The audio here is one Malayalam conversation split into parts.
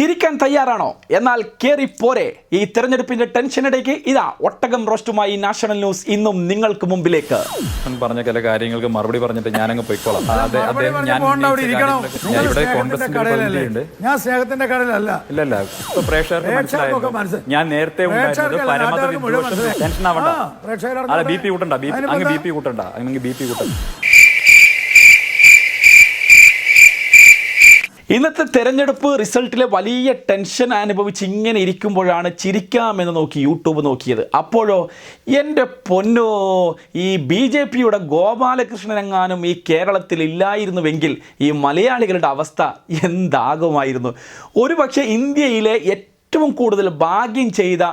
ചിരിക്കാൻ തയ്യാറാണോ എന്നാൽ കേറി പോരെ ഈ തെരഞ്ഞെടുപ്പിന്റെ ടെൻഷനിടയ്ക്ക് ഇതാ ഒട്ടകം റോസ്റ്റുമായി നാഷണൽ ന്യൂസ് ഇന്നും നിങ്ങൾക്ക് മുമ്പിലേക്ക് ഞാൻ പറഞ്ഞ ചില കാര്യങ്ങൾക്ക് മറുപടി പറഞ്ഞിട്ട് ഞാനങ്ങ് പോയിക്കോളാം ഞാൻ ഇരിക്കണം. ഞാൻ സ്നേഹത്തിന്റെ കടയിലല്ലേ? പ്രേക്ഷകർക്ക് നേരത്തെ. ടെൻഷൻ ആവണ്ട ആ, പ്രേക്ഷകർ അല്ല ബി പി കൂട്ടണ്ട ബി അതിനിപ്പോ അങ്ങ് ബി എന്താ? പി കൂട്ടണ്ട അങ്ങ് ബി പി കൂട്ടണ്ട ഇന്നത്തെ തെരഞ്ഞെടുപ്പ് റിസൾട്ടിലെ വലിയ ടെൻഷൻ അനുഭവിച്ച് ഇങ്ങനെ ഇരിക്കുമ്പോഴാണ് ചിരിക്കാമെന്ന് നോക്കി യൂട്യൂബ് നോക്കിയത്. അപ്പോഴോ എന്റെ പൊന്നോ ഈ ബി ജെ പിയുടെ ഗോപാലകൃഷ്ണനെങ്ങാനും ഈ കേരളത്തിൽ ഇല്ലായിരുന്നുവെങ്കിൽ ഈ മലയാളികളുടെ അവസ്ഥ എന്താകുമായിരുന്നു? ഒരുപക്ഷെ ഇന്ത്യയിലെ കൂടുതൽ ഭാഗ്യം ചെയ്ത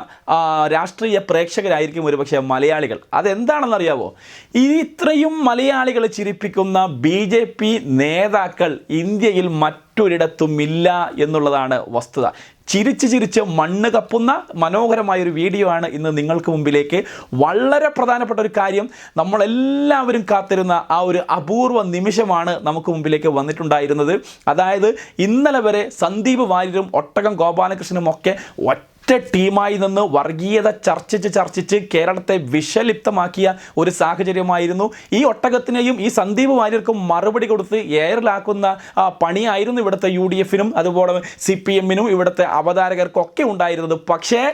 രാഷ്ട്രീയ പ്രേക്ഷകരായിരിക്കും ഒരുപക്ഷെ മലയാളികൾ. അതെന്താണെന്നറിയാവോ? ഈ ഇത്രയും മലയാളികളെ ചിരിപ്പിക്കുന്ന ബി ജെ പി നേതാക്കൾ ഇന്ത്യയിൽ മറ്റൊരിടത്തുമില്ല എന്നുള്ളതാണ് വസ്തുത. ചിരിച്ച് ചിരിച്ച് മണ്ണ് കപ്പുന്ന മനോഹരമായ ഒരു വീഡിയോ ആണ് ഇന്ന് നിങ്ങൾക്ക് മുമ്പിലേക്ക്. വളരെ പ്രധാനപ്പെട്ട ഒരു കാര്യം നമ്മളെല്ലാവരും കാത്തിരുന്ന ആ ഒരു അപൂർവ നിമിഷമാണ് നമുക്ക് മുമ്പിലേക്ക് വന്നിട്ടുണ്ടായിരുന്നത്. അതായത് ഇന്നലെ വരെ സന്ദീപ് വാര്യരും ഒട്ടകം ഗോപാലകൃഷ്ണനും ഒക്കെ ഒറ്റ ടീമായി നിന്ന് വർഗീയത ചർച്ചിച്ച് ചർച്ചിച്ച് കേരളത്തെ വിഷലിപ്തമാക്കിയ ഒരു സാഹചര്യമായിരുന്നു. ഈ ഒട്ടകത്തിനെയും ഈ സന്ദീപ് വാര്യർക്കും മറുപടി കൊടുത്ത് എയറിലാക്കുന്ന പണിയായിരുന്നു ഇവിടുത്തെ യു ഡി എഫിനും അതുപോലെ സി പി എമ്മിനും ഇവിടുത്തെ അവതാരകർക്കൊക്കെ ഉണ്ടായിരുന്നത്. പക്ഷേ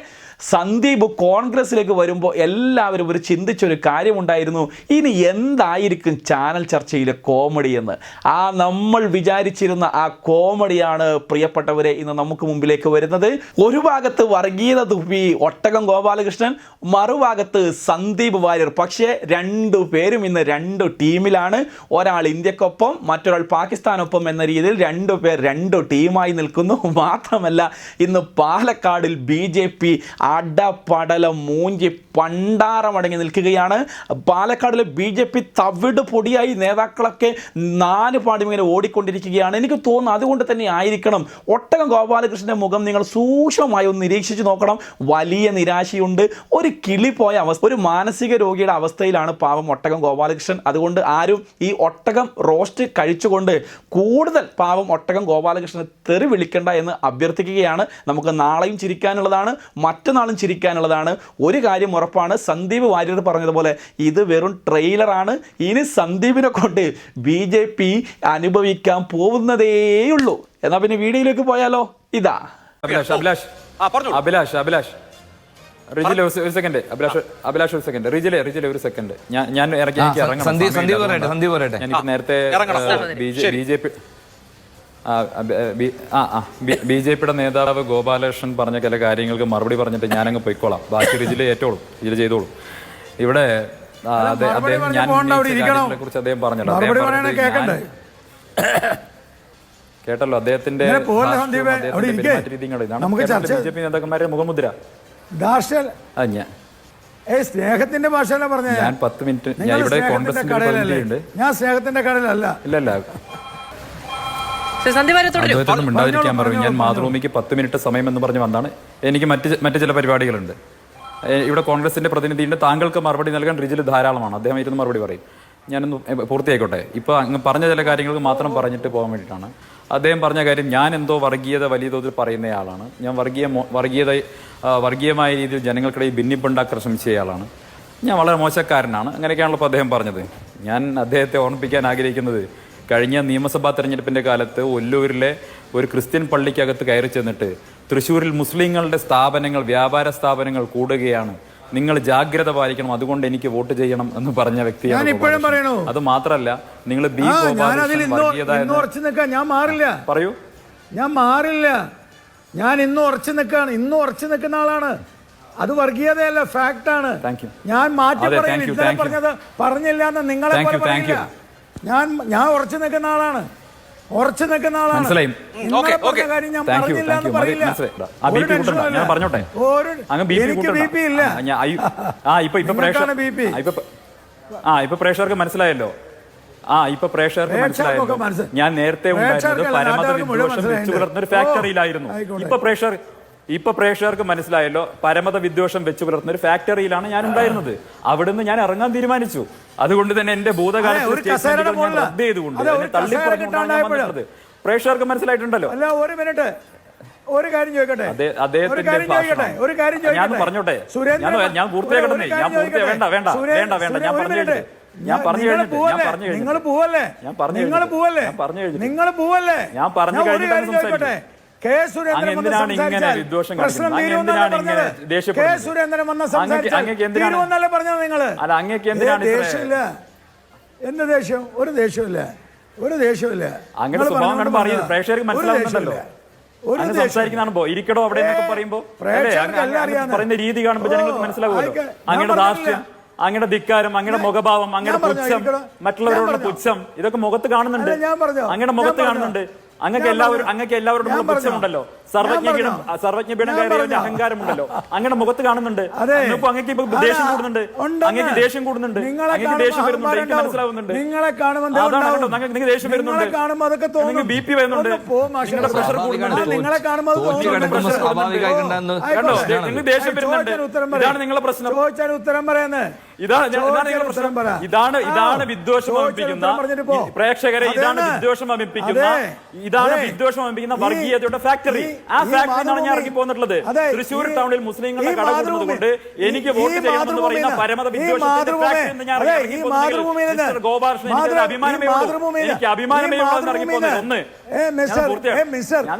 സന്ദീപ് കോൺഗ്രസ്സിലേക്ക് വരുമ്പോൾ എല്ലാവരും ഒരു ചിന്തിച്ചൊരു കാര്യമുണ്ടായിരുന്നു. ഇനി എന്തായിരിക്കും ചാനൽ ചർച്ചയിലെ കോമഡി എന്ന്? ആ നമ്മൾ വിചാരിച്ചിരുന്ന ആ കോമഡിയാണ് പ്രിയപ്പെട്ടവരെ ഇന്ന് നമുക്ക് മുമ്പിലേക്ക് വരുന്നത്. ഒരു ഭാഗത്ത് വർഗീയത തുപ്പി ഒട്ടകം ഗോപാലകൃഷ്ണൻ മറുഭാഗത്ത് സന്ദീപ് വാര്യർ. പക്ഷേ രണ്ടു പേരും ഇന്ന് രണ്ട് ടീമിലാണ്. ഒരാൾ ഇന്ത്യക്കൊപ്പം മറ്റൊരാൾ പാകിസ്ഥാനൊപ്പം എന്ന രീതിയിൽ രണ്ടു പേർ രണ്ടു ടീമായി നിൽക്കുന്നു. മാത്രമല്ല ഇന്ന് പാലക്കാടിൽ ബി ജെ പി അടപടലം മൂഞ്ചി പണ്ടാറമടങ്ങി നിൽക്കുകയാണ്. പാലക്കാടിലെ ബി ജെ പി തവിട് പൊടിയായി നേതാക്കളൊക്കെ നാല് പാടും ഇങ്ങനെ ഓടിക്കൊണ്ടിരിക്കുകയാണ്. എനിക്ക് തോന്നുന്നു അതുകൊണ്ട് തന്നെ ആയിരിക്കണം. ഒട്ടകം ഗോപാലകൃഷ്ണന്റെ മുഖം നിങ്ങൾ സൂക്ഷ്മമായി ഒന്ന് നിരീക്ഷിച്ച് നോക്കണം. വലിയ നിരാശയുണ്ട്. ഒരു കിളി പോയ അവസ്ഥ ഒരു മാനസിക രോഗിയുടെ അവസ്ഥയിലാണ് പാവം ഒട്ടകം ഗോപാലകൃഷ്ണൻ. അതുകൊണ്ട് ആരും ഈ ഒട്ടകം റോസ്റ്റ് കഴിച്ചുകൊണ്ട് കൂടുതൽ പാവം ഒട്ടകം ഗോപാലകൃഷ്ണനെ തെറി വിളിക്കണ്ട എന്ന് അഭ്യർത്ഥിക്കുകയാണ്. നമുക്ക് നാളെയും ചിരിക്കാനുള്ളതാണ്. മറ്റന്നാളും ചിരിക്കാനുള്ളതാണ്. ഒരു കാര്യം ഉറപ്പാണ് സന്ദീപ് വാര്യർ പറഞ്ഞതുപോലെ ഇത് വെറും ട്രെയിലറാണ് ഇനി സന്ദീപിനെ കൊണ്ട് ബി ജെ പി അനുഭവിക്കാൻ പോകുന്നതേയുള്ളൂ. എന്നാൽ പിന്നെ വീഡിയോയിലേക്ക് പോയാലോ? ഇതാ. അഭിലാഷ് അഭിലാഷ്. അഭിലാഷ് അഭിലാഷ്. റിജിലെ ഒരു ഒരു സെക്കൻഡ് അഭിലാഷ് അഭിലാഷ് ഒരു സെക്കൻഡ് റിജിലെ റിജിലെ ഒരു സെക്കൻഡ് ഞാൻ ഞാൻ ഇറങ്ങി സന്ദീപ് സന്ദീപ് പറയട്ടെ സന്ദീപ് പറയട്ടെ. എനിക്ക് നേരത്തെ B J P B J പിയുടെ നേതാവ് ഗോപാലകൃഷ്ണൻ പറഞ്ഞ ചില കാര്യങ്ങൾക്ക് മറുപടി പറഞ്ഞിട്ട് ഞാനങ്ങ് പൊയ്ക്കോളാം. ബാക്കി റിജിൽ ഏറ്റോളും. ഇതിൽ ചെയ്തോളും. ഇവിടെ അദ്ദേഹം ഞാൻ കുറിച്ച് അദ്ദേഹം പറഞ്ഞല്ലോ. കേട്ടല്ലോ അദ്ദേഹത്തിന്റെ ഇങ്ങനെ സന്ദീപേ? അവിടെ അദ്ദേഹത്തിന്റെ ഇരിക്ക്. പെരുമാറ്റ രീതികളും ഇതാണ്. നമുക്ക് കേരളത്തിലെ ചർച്ച- ബി ജെ പി നേതാക്കന്മാരുടെ മുഖമുദ്ര. സ്നേഹത്തിന്റെ ഭാഷയല്ല പറഞ്ഞ ഞാൻ പത്ത് മിനിറ്റ് ഞാൻ ഇവിടെ കോൺഗ്രസിന്റെ ഞാൻ സ്നേഹത്തിന്റെ കടയിലല്ല ഇല്ല അദ്ദേഹത്തോട് മിണ്ടാതിരിക്കാൻ പറഞ്ഞു. ഞാൻ. മാതൃഭൂമിക്ക് പത്ത് മിനിറ്റ് സമയം എന്ന് പറഞ്ഞു വന്നാണ്. എനിക്ക് മറ്റ് മറ്റ് ചില പരിപാടികളുണ്ട്. ഇവിടെ കോൺഗ്രസിന്റെ പ്രതിനിധിയുണ്ട്. താങ്കൾക്ക് മറുപടി നൽകാൻ റിജിൽ ധാരാളമാണ്. അദ്ദേഹം ഇരുന്ന് മറുപടി പറയും. ഞാനൊന്ന് പൂർത്തിയായിക്കോട്ടെ. ഇപ്പൊ അങ്ങ് പറഞ്ഞ ചില കാര്യങ്ങൾക്ക് മാത്രം പറഞ്ഞിട്ട് പോകാൻ വേണ്ടിയിട്ടാണ്. അദ്ദേഹം പറഞ്ഞ കാര്യം ഞാൻ എന്തോ വർഗീയത വലിയ തോതിൽ പറയുന്നയാളാണ്. ഞാൻ വർഗീയ വർഗീയത വർഗീയമായ രീതിയിൽ ജനങ്ങൾക്കിടയിൽ ഭിന്നിപ്പുണ്ടാക്കാൻ ശ്രമിച്ചയാളാണ്. ഞാൻ വളരെ മോശക്കാരനാണ്. അങ്ങനെയൊക്കെയാണല്ലോ ഇപ്പോൾ അദ്ദേഹം പറഞ്ഞത്. ഞാൻ അദ്ദേഹത്തെ ഓർമ്മിപ്പിക്കാൻ ആഗ്രഹിക്കുന്നത്. കഴിഞ്ഞ നിയമസഭാ തെരഞ്ഞെടുപ്പിന്റെ കാലത്ത് ഒല്ലൂരിലെ ഒരു ക്രിസ്ത്യൻ പള്ളിക്കകത്ത് കയറി ചെന്നിട്ട് തൃശ്ശൂരിൽ മുസ്ലിങ്ങളുടെ സ്ഥാപനങ്ങൾ വ്യാപാര സ്ഥാപനങ്ങൾ കൂടുകയാണ്. നിങ്ങൾ ജാഗ്രത പാലിക്കണം. അതുകൊണ്ട് എനിക്ക് വോട്ട് ചെയ്യണം എന്ന് പറഞ്ഞ വ്യക്തിയാണ്. അത് മാത്രല്ല നിങ്ങൾ ബി ഞാൻ മാറില്ല. പറയൂ. ഞാൻ മാറില്ല. ഞാൻ ഇന്ന് ഉറച്ചു നിൽക്കാണ്. ഇന്ന് ഉറച്ചു നിൽക്കുന്ന ആളാണ്. അത് വർഗീയതയല്ല ഫാക്ട് ആണ്. Thank you. ഞാൻ മാറ്റി പറഞ്ഞത് പറഞ്ഞില്ല എന്ന് നിങ്ങളെ Thank ഞാൻ ഞാൻ ഉറച്ചു നിൽക്കുന്ന ആളാണ് ഉറച്ചു നിൽക്കുന്ന ആളാണ് മനസ്സിലായി. ഇന്നലെ പറഞ്ഞ കാര്യം ഞാൻ പറഞ്ഞില്ല എന്ന് you. മതി, പറയില്ല മനസ്സിലായി. ആ, ഒരു BP കൂട്ടണ്ട. ടെൻഷനും ഇല്ല. ഞാൻ പറഞ്ഞോട്ടെ. ഒരു അങ്ങ് ബി പി എനിക്ക് ബി പി ഇല്ല ആ, ഇപ്പൊ ഇപ്പൊ പ്രേക്ഷകർ നിങ്ങൾക്കാണ് BP. ആ, ഇപ്പൊ ആ ഇപ്പൊ പ്രേക്ഷകർക്ക് മനസ്സിലായല്ലോ ആ ഇപ്പൊ പ്രേക്ഷകർക്ക് പ്രേക്ഷകർക്കൊക്കെ മനസ്സിലായല്ലോ മനസ്സിലായി. ഞാൻ നേരത്തെ ഉണ്ടായിരുന്നത് പ്രേക്ഷകർക്കല്ല, പരമത നാട്ടുകാർക്ക് മുഴുവൻ വിദ്വേഷം വെച്ചു പുലർത്തുന്ന ഒരു ഫാക്ടറിയിലായിരുന്നു ആയിക്കോട്ടെ. ഇപ്പൊ പ്രേക്ഷകർ ഇപ്പൊ പ്രേക്ഷകർക്ക് മനസ്സിലായല്ലോ പരമത വിദ്വേഷം വെച്ചു പുലർത്തുന്ന ഒരു ഫാക്ടറിയിലാണ് ഞാൻ ഉണ്ടായിരുന്നത് അവിടുന്ന് ഞാൻ ഇറങ്ങാൻ തീരുമാനിച്ചു. അതുകൊണ്ട് തന്നെ എന്റെ ഭൂതകാലത്തെ പ്രേക്ഷകർക്ക് മനസ്സിലായിട്ടുണ്ടല്ലോ. അല്ല ഒരു മിനിറ്റ്. ഒരു കാര്യം ചോദിക്കട്ടെ? ഒരു കാര്യം ചോദിക്കട്ടെ? ഒരു കാര്യം ചോദിക്കട്ടെ? പറഞ്ഞോട്ടെ? ഞാൻ ഞാൻ പൂർത്തിയാക്കട്ടെ ഞാൻ കാര്യം വേണ്ട വേണ്ട വേണ്ട വേണ്ട. ഞാൻ ഞാൻ പറഞ്ഞു നിങ്ങൾ പോവല്ലേ? നിങ്ങൾ പോവല്ലേ? നിങ്ങൾ. പോവല്ലേ? ഞാൻ പറഞ്ഞു കഴിഞ്ഞിട്ട്. കെ സുരേന്ദ്രൻ വന്ന് സംസാരിച്ചാൽ പ്രശ്നം തീരുമെന്നല്ലേ പറഞ്ഞത്? കെ സുരേന്ദ്രൻ വന്ന് സംസാരിച്ചാൽ പറഞ്ഞത് നിങ്ങൾ? ദേഷ്യമില്ല. എന്ത് ദേഷ്യം? ഒരു ദേഷ്യമില്ല. ഒരു ദേഷ്യമില്ല. അങ്ങനെ സ്വഭാവം പ്രേക്ഷകർക്ക് മനസ്സിലാവുന്നുണ്ടല്ലോ. ഒരു. സംസാരിക്കുന്നതാണോ ഇരിക്കടോ അവിടെ എന്നൊക്കെ പറയുമ്പോ. പറയുന്ന രീതി കാണുമ്പോൾ ജനങ്ങൾക്ക് മനസ്സിലാവുമല്ലോ. അങ്ങയുടെ ധാർഷ്ട്യം അങ്ങയുടെ ധിക്കാരം അങ്ങയുടെ മുഖഭാവം അങ്ങയുടെ പുച്ഛം. മറ്റുള്ളവരോടുള്ള പുച്ഛം ഇതൊക്കെ മുഖത്ത് കാണുന്നുണ്ട്. അങ്ങനെ. അങ്ങയുടെ മുഖത്ത് കാണുന്നുണ്ട്. അങ്ങക്ക് എല്ലാവരും. അങ്ങക്ക് എല്ലാവരോടും ഞാൻ പറഞ്ഞോ. പുച്ഛമുണ്ടല്ലോ ഞാൻ സർവജ്ഞ പറഞ്ഞോ. സർവജ്ഞ പീഠം ഞാൻ കയറിയ പറഞ്ഞോ. അഹങ്കാരമുണ്ടല്ലോ. അങ്ങനെ മുഖത്ത് കാണുന്നുണ്ട്. അതെ. ഇപ്പൊ അങ്ങക്ക് ഇപ്പൊ ദേഷ്യം കൂടുന്നുണ്ട്. അങ്ങക്ക് ദേഷ്യം കൂടുന്നുണ്ട്. നിങ്ങളെ അങ്ങക്ക് ദേഷ്യം വരുന്നുണ്ട്. എനിക്ക് മനസ്സിലാവുന്നുണ്ട്. നിങ്ങളെ കാണുമ്പോൾ അതാണ് നിങ്ങൾക്ക് ദേഷ്യം വരുന്നുണ്ട്. കാണുമ്പോൾ അതൊക്കെ തോന്നും. ബി പി വരുന്നുണ്ട്. നിങ്ങളുടെ പ്രഷർ കൂടുന്നുണ്ട്. നിങ്ങളെ കാണുമ്പോൾ. നിങ്ങൾക്ക് ദേഷ്യം വരുന്നുണ്ട്. ഇതാണ് നിങ്ങളുടെ പ്രശ്നം. ചോദിച്ചാൽ ഉത്തരം പറയുന്നത് ഇതാണ് ഞാൻ- ഇതാണ് നിങ്ങളുടെ പ്രശ്നം. ഇതാണ് ഇതാണ് വിദ്വേഷം അമിപ്പിക്കുന്ന പ്രേക്ഷകരെ ഇതാണ് വിദ്വേഷം അമിപ്പിക്കുന്ന ഇതാണ് വിദ്വേഷം അമിപ്പിക്കുന്ന വർഗീയതയുടെ ഫാക്ടറി ആ ഫാക്ടറി നിന്നാണ് ഞാൻ ഇറങ്ങി പോന്നിട്ടുള്ളത് തൃശ്ശൂർ ടൗണിൽ മുസ്ലിങ്ങളുടെ കട കൂടുന്നത് കൊണ്ട് എനിക്ക് വോട്ട് ചെയ്യണമെന്ന് പറയുന്ന പരമത വിദ്വേഷത്തിന്റെ ഗോപാലകൃഷ്ണൻ അഭിമാനമേ എനിക്ക് അഭിമാനമേ ഉള്ളതെന്ന് ഇറങ്ങി പോകുന്നത് ഒന്ന് ഞാൻ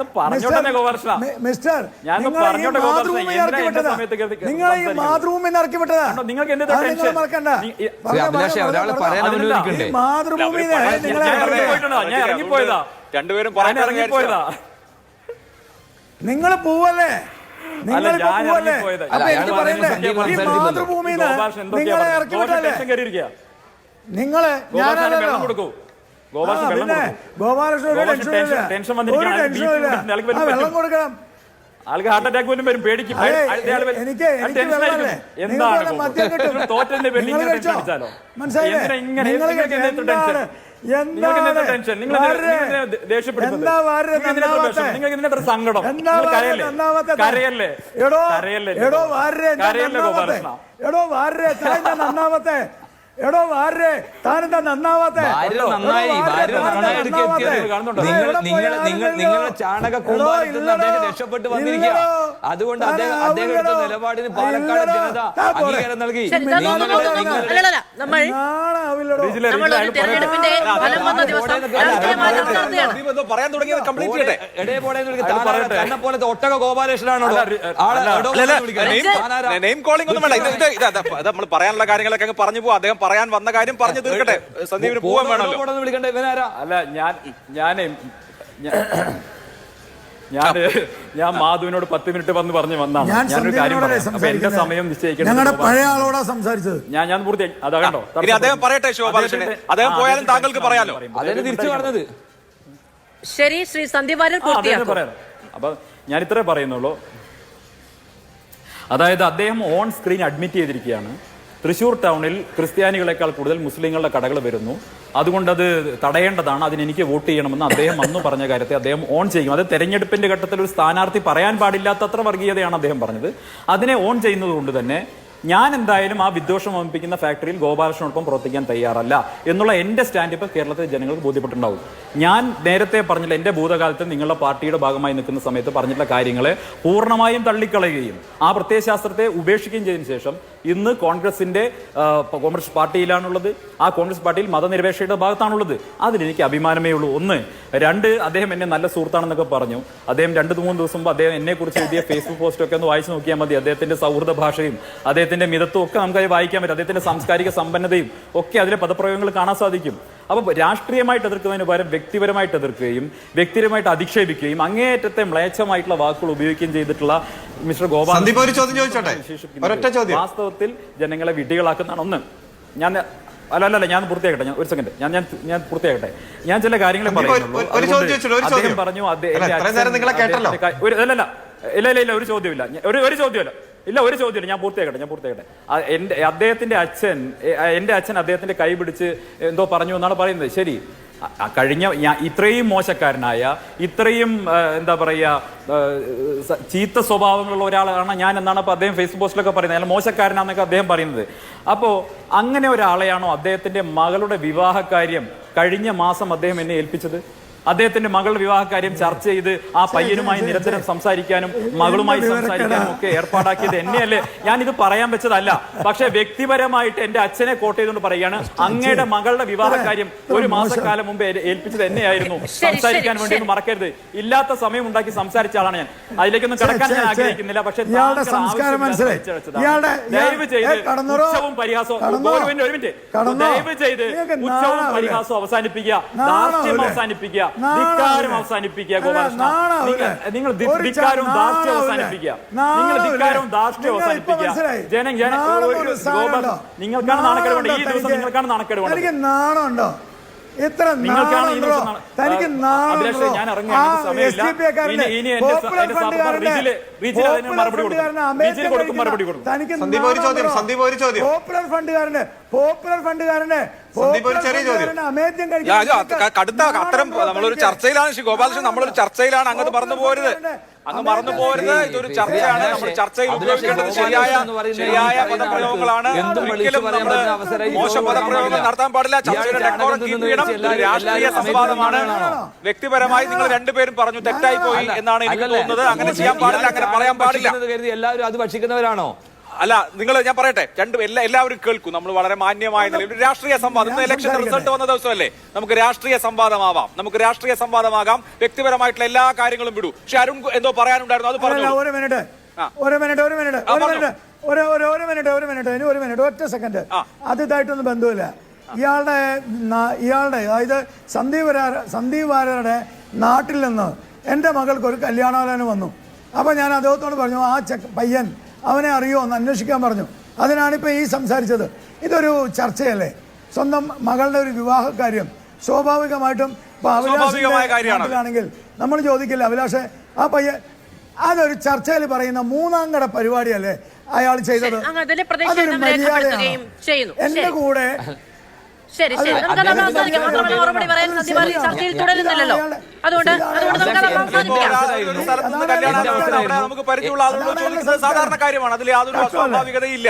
പറഞ്ഞോട്ടെ ഗോപാലകൃഷ്ണ? ഞാൻ പറഞ്ഞോട്ടെ ഗോപാലകൃഷ്ണ, സമയത്ത് ഈ? മാതൃഭൂമി ഇറക്കി വിട്ടതാ നിങ്ങൾക്ക്? മാതൃഭൂമി ഞാൻ ഇറങ്ങിപ്പോയതാ. രണ്ടുപേരും പറയാൻ ഇറങ്ങിപ്പോയതാ. നിങ്ങൾ പോവല്ലേ? നിങ്ങൾ പോവല്ലേ. അപ്പൊ എനിക്ക് പറയണ്ടേ? ഈ മാതൃഭൂമിന്ന് നിങ്ങളെ? ഇറക്കി ഗോപാലകൃഷ്ണൻ വിട്ടല്ലേ. നിങ്ങളെ കൊടുക്കൂ. ഗോപാലകൃഷ്ണൻ ഒരു ടെൻഷനും ഇല്ല. വെള്ളം കൊടുക്കണം. ആൾക്ക് ഹാർട്ട് അറ്റാക്ക് പോലും വരും പേടിക്കും. എനിക്ക്? എന്താണ്? അടിച്ചാലോ? മനസ്സിലായില്ലേ? ഇങ്ങനെ? സങ്കടം? കരയല്ലേ? എടോ കരയല്ലേ എടോ നന്നാമത്തെ എടോ വാരേ താൻ എന്താ നന്നാവാത്തെ? നിങ്ങളുടെ ചാണക എടോ, കൂമ്പാരത്തിൽ നിന്ന് അദ്ദേഹം രക്ഷപ്പെട്ട് വന്നിരിക്കുക അതുകൊണ്ട് താൻ അദ്ദേഹം അദ്ദേഹം എടുത്ത നിലപാടിന് പാലക്കാട് ഇല്ലല്ലോ. ജനത അംഗീകാരം നൽകി. പറയാൻ തുടങ്ങിയത് കംപ്ലീറ്റ് ചെയ്യട്ടെ എടേ പോലെ. തന്നെ പോലത്തെ ഒട്ടക ഗോപാലകൃഷ്ണനാണോ. നെയിം- കോളിംഗ് ഒന്നും വേണ്ട. ഇത് നമ്മൾ പറയാനുള്ള കാര്യങ്ങളൊക്കെ അങ്ങ് പറഞ്ഞു പോകും അദ്ദേഹം പറയാൻ വന്ന കാര്യം പറഞ്ഞു തീർക്കട്ടെ. സന്ദീപിന് പോവാൻ വേണമല്ലോ. വിളിക്കണ്ടേ? ഇവനാരാ? അല്ല ഞാൻ ഞാനേ ഞാൻ ഞാൻ മാധുവിനോട് പത്ത് മിനിറ്റ് വന്ന് പറഞ്ഞു വന്നാണ്. ഞാൻ ഞാനൊരു കാര്യം പറയാം. അപ്പൊ എന്റെ സമയം സംസാരിക്കുന്നത് ഞങ്ങളുടെ നിശ്ചയിക്കണം പഴയ ആളോടാ സംസാരിച്ചത്. ഞാൻ ഞാൻ പൂർത്തി അതാ കണ്ടോ? അദ്ദേഹം പറയട്ടെ ശോഭാലകൃഷ്ണനെ അദ്ദേഹം പോയാലും താങ്കൾക്ക് പറയാലോ. അതന്നെ തിരിച്ചു പറഞ്ഞത്. ശരി ശ്രീ ആ, പറയാം അപ്പൊ ഞാൻ ഇത്രേ പറയുന്നുള്ളൂ. അതായത് അദ്ദേഹം ഓൺ സ്ക്രീൻ അഡ്മിറ്റ് ചെയ്തിരിക്കുകയാണ്. തൃശ്ശൂർ ടൗണിൽ ക്രിസ്ത്യാനികളെക്കാൾ കൂടുതൽ മുസ്ലിങ്ങളുടെ കടകൾ വരുന്നു. അതുകൊണ്ട് അത് തടയേണ്ടതാണ്. അതിന് എനിക്ക് വോട്ട് ചെയ്യണമെന്ന് അദ്ദേഹം അന്ന് പറഞ്ഞ കാര്യത്തെ അദ്ദേഹം ഓൺ ചെയ്യും. അത് തെരഞ്ഞെടുപ്പിന്റെ ഘട്ടത്തിൽ ഒരു സ്ഥാനാർത്ഥി പറയാൻ പാടില്ലാത്തത്ര വർഗീയതയാണ് അദ്ദേഹം പറഞ്ഞത്. അതിനെ ഓൺ ചെയ്യുന്നത് കൊണ്ട് തന്നെ ഞാൻ എന്തായാലും ആ വിദ്വേഷം വമിപ്പിക്കുന്ന ഫാക്ടറിയിൽ ഗോപാലകൃഷ്ണനോടൊപ്പം പ്രവർത്തിക്കാൻ തയ്യാറല്ല എന്നുള്ള എന്റെ സ്റ്റാൻഡ് ഇപ്പോൾ കേരളത്തിലെ ജനങ്ങൾക്ക് ബോധ്യപ്പെട്ടിട്ടുണ്ടാവും. ഞാൻ നേരത്തെ പറഞ്ഞില്ല എന്റെ ഭൂതകാലത്ത് നിങ്ങളുടെ പാർട്ടിയുടെ ഭാഗമായി നിൽക്കുന്ന സമയത്ത് പറഞ്ഞിട്ടുള്ള കാര്യങ്ങളെ പൂർണമായും തള്ളിക്കളയുകയും ആ പ്രത്യയശാസ്ത്രത്തെ ഉപേക്ഷിക്കുകയും ചെയ്തതിനു ശേഷം ഇന്ന് കോൺഗ്രസിന്റെ ആ, കോൺഗ്രസ് പാർട്ടിയിലാണുള്ളത്. ആ കോൺഗ്രസ് പാർട്ടിയിൽ മതനിരപേക്ഷയുടെ ഭാഗത്താണുള്ളത്. അതിലെനിക്ക് അഭിമാനമേ ഉള്ളൂ. ഒന്ന് രണ്ട് അദ്ദേഹം എന്നെ നല്ല സുഹൃത്താണെന്നൊക്കെ പറഞ്ഞു. അദ്ദേഹം രണ്ട് മൂന്ന് ദിവസം മുമ്പ് അദ്ദേഹം എന്നെ കുറിച്ച് എഴുതിയ ഫേസ്ബുക്ക് പോസ്റ്റൊക്കെ ഒന്ന് വായിച്ചു നോക്കിയാൽ മതി. അദ്ദേഹത്തിന്റെ സൗഹൃദ ഭാഷയും അദ്ദേഹത്തിന്റെ മിതത്വം ഒക്കെ നമുക്ക് അത് വായിക്കാൻ പറ്റും. അദ്ദേഹത്തിന്റെ സാംസ്കാരിക സമ്പന്നതയും ഒക്കെ അതിലെ പദപ്രയോഗങ്ങൾ കാണാൻ സാധിക്കും. അപ്പൊ രാഷ്ട്രീയമായിട്ട് എതിർക്കുന്നതിന് പകരം വ്യക്തിപരമായിട്ട് എതിർക്കുകയും വ്യക്തിപരമായിട്ട് അധിക്ഷേപിക്കുകയും അങ്ങേയറ്റത്തെ മ്ലേച്ഛമായിട്ടുള്ള വാക്കുകൾ ഉപയോഗിക്കുകയും ചെയ്തിട്ടുള്ള മിസ്റ്റർ ഗോപാൽ ചോദ്യം ചോദിച്ചോട്ടെ? വാസ്തവത്തിൽ ജനങ്ങളെ വിഡ്ഢികളാക്കുന്നതാണ് ഒന്ന്. ഞാൻ അല്ല അല്ല അല്ല ഞാൻ പൂർത്തിയാക്കട്ടെ. ഞാൻ ഒരു സെക്കൻഡ് ഞാൻ ഞാൻ ഞാൻ പൂർത്തിയാക്കട്ടെ. ഞാൻ ചില കാര്യങ്ങൾ അദ്ദേഹം. പറഞ്ഞു അല്ല, ഇല്ല ഇല്ല ഇല്ല ഒരു ചോദ്യമില്ല ഒരു ഒരു ചോദ്യമില്ല ഇല്ല ഒരു ചോദ്യമില്ല. ഞാൻ പൂർത്തിയാക്കട്ടെ ഞാൻ പൂർത്തിയാക്കട്ടെ. ആ, എന്റെ അദ്ദേഹത്തിന്റെ അച്ഛൻ എന്റെ അച്ഛൻ അദ്ദേഹത്തിന്റെ കൈ പിടിച്ച് എന്തോ പറഞ്ഞു എന്നാണ് പറയുന്നത്. ശരി. കഴിഞ്ഞ ഞാൻ ഇത്രയും മോശക്കാരനായ ഇത്രയും എന്താ പറയുക ചീത്ത സ്വഭാവങ്ങളുള്ള ഒരാളാണ് ഞാൻ എന്നാണ് അപ്പോൾ അദ്ദേഹം ഫേസ്ബുക്ക് പോസ്റ്റിലൊക്കെ പറയുന്നത്. അല്ല മോശക്കാരനാണെന്നൊക്കെ അദ്ദേഹം പറയുന്നത്. അപ്പോൾ അങ്ങനെ ഒരാളെയാണോ അദ്ദേഹത്തിന്റെ മകളുടെ വിവാഹകാര്യം കഴിഞ്ഞ മാസം അദ്ദേഹം എന്നെ ഏൽപ്പിച്ചത്? അദ്ദേഹത്തിന്റെ മകളുടെ വിവാഹകാര്യം ചർച്ച ചെയ്ത് ആ പയ്യനുമായി നിരന്തരം സംസാരിക്കാനും മകളുമായി സംസാരിക്കാനും ഒക്കെ ഏർപ്പാടാക്കിയത് എന്നെയല്ലേ? ഞാൻ ഇത് പറയാൻ വെച്ചതല്ല. പക്ഷെ വ്യക്തിപരമായിട്ട് എന്റെ അച്ഛനെ കോട്ട് ചെയ്തുകൊണ്ട് പറയുകയാണ് അങ്ങയുടെ മകളുടെ വിവാഹകാര്യം ഒരു മാസക്കാലം മുമ്പ് ഏൽപ്പിച്ചത് എന്നെയായിരുന്നു. സംസാരിക്കാൻ വേണ്ടി ഒന്നും മറക്കരുത്. ഇല്ലാത്ത സമയം ഉണ്ടാക്കി സംസാരിച്ച ആളാണ് ഞാൻ. അതിലേക്കൊന്നും കിടക്കാൻ ഞാൻ ആഗ്രഹിക്കുന്നില്ല. പക്ഷെ ദയവ് ചെയ്ത്? ഉച്ചവും പരിഹാസവും? ഒരു മിനിറ്റ് ദയവ് ചെയ്ത് ഉച്ചവും? പരിഹാസവും അവസാനിപ്പിക്കുക? അവസാനിപ്പിക്കുക? ധിക്കാരം അവസാനിപ്പിക്കുക ഗോപാലകൃഷ്ണ. നിങ്ങൾ- ധിക്കാരവും ധാർഷ്ട്യം അവസാനിപ്പിക്കുക. നിങ്ങൾ? ധിക്കാരവും ധാർഷ്ട്യം അവസാനിപ്പിക്കുക. ജനം ജന നിങ്ങൾക്കാണ് നാണക്കേട് ഈ ദിവസം നിങ്ങൾക്കാണ് നാണക്കേട് വേണ്ടത് തനിക്ക് നാണമുണ്ടോ ഇത്ര തനിക്ക് ചോദ്യം. പോപ്പുലർ ഫണ്ടുകാരന് പോപ്പുലർ ഫണ്ടുകാരന് സന്ദീപ് ഒരു ചെറിയ ചോദ്യം. കടുത്ത അത്തരം നമ്മളൊരു ചർച്ചയിലാണ് ശ്രീ ഗോപാലകൃഷ്ണൻ. നമ്മളൊരു ചർച്ചയിലാണ് അങ്ങ് പറഞ്ഞു പോരുത് അങ്ങ് മറന്നു പോരുത് ഇതൊരു ചർച്ചയാണ്. നമ്മൾ ചർച്ചയിൽ ഉപയോഗിക്കേണ്ടത് ശരിയായ ശരിയായ പദപ്രയോഗങ്ങളാണ്. ഒരിക്കലും നമ്മൾ മോശം പദപ്രയോഗങ്ങൾ നടത്താൻ പാടില്ല. ചർച്ചയുടെ ഡെക്കോറം കീപ്പ് ചെയ്യണം. രാഷ്ട്രീയ സംവാദമാണ്. വ്യക്തിപരമായി നിങ്ങൾ രണ്ടുപേരും പറഞ്ഞു തെറ്റായി പോയി എന്നാണ് എനിക്ക് തോന്നുന്നത്. അങ്ങനെ ചെയ്യാൻ പാടില്ല അങ്ങനെ പറയാൻ പാടില്ല. കരുതി എല്ലാവരും അത് ഭക്ഷിക്കുന്നവരാണോ? അല്ല നിങ്ങൾ ഞാൻ പറയട്ടെ രണ്ട് എല്ലാ എല്ലാവരും കേൾക്കും. നമ്മൾ വളരെ മാന്യമായ നിലയിൽ ഒരു രാഷ്ട്രീയ സംവാദം. ഇലക്ഷൻ റിസൾട്ട് വന്ന ദിവസമല്ലേ? നമുക്ക് രാഷ്ട്രീയ സംവാദമാവാം. നമുക്ക് രാഷ്ട്രീയ സംവാദമാകാം. വ്യക്തിപരമായിട്ടുള്ള എല്ലാ കാര്യങ്ങളും വിടൂ. പക്ഷെ അരുൺ എന്തോ പറയാനുണ്ടായിരുന്നു അത് പറഞ്ഞു ഒരു മിനിറ്റ്. ഒരു മിനിറ്റ് ഒരു മിനിറ്റ് ഒരു മിനിറ്റ്. ഒരു ഒരു ഒരു മിനിറ്റ് ഒരു മിനിറ്റ് ഇനി ഒരു മിനിറ്റ് ഒറ്റ സെക്കൻഡ്. അത് ഇതായിട്ടൊന്നും ബന്ധമില്ല. ഇയാളുടെ ഇയാളുടെ അതായത് സന്ദീപ് സന്ദീപ് വാര്യരുടെ നാട്ടിൽ നിന്ന് എന്റെ മകൾക്ക് ഒരു കല്യാണാലോചന വന്നു. അപ്പോൾ ഞാൻ അദ്ദേഹത്തോട് പറഞ്ഞു ആ ചെക്ക് പയ്യൻ അവനെ അറിയോ എന്ന് അന്വേഷിക്കാൻ പറഞ്ഞു. അതിനാണിപ്പോൾ ഈ സംസാരിച്ചത്. ഇതൊരു ചർച്ചയല്ലേ? സ്വന്തം മകളുടെ ഒരു വിവാഹ കാര്യം സ്വാഭാവികമായിട്ടും ഇപ്പോൾ. നാട്ടിലാണെങ്കിൽ നമ്മൾ ചോദിക്കില്ല അഭിലാഷെ ആ പയ്യ അതൊരു ചർച്ചയിൽ പറയുന്ന മൂന്നാം കട പരിപാടിയല്ലേ അയാൾ ചെയ്തത്? അതൊരു മര്യാദയാണ്. ചെയ്യുന്നു. എന്റെ കൂടെ ശരി ശരി. നമുക്ക് അത് അവസാനിക്കാം മാത്രമല്ല മറുപടി പറയാൻ വാര്യർ ചർച്ചയിൽ തുടരുന്നില്ലല്ലോ. അതുകൊണ്ട് അതുകൊണ്ട് നമുക്ക് അത് അവസാനിപ്പിക്കാം. നമുക്ക് പരിചയമുള്ള സാധാരണ കാര്യമാണ്. അതിൽ യാതൊരു സ്വാഭാവികതയില്ല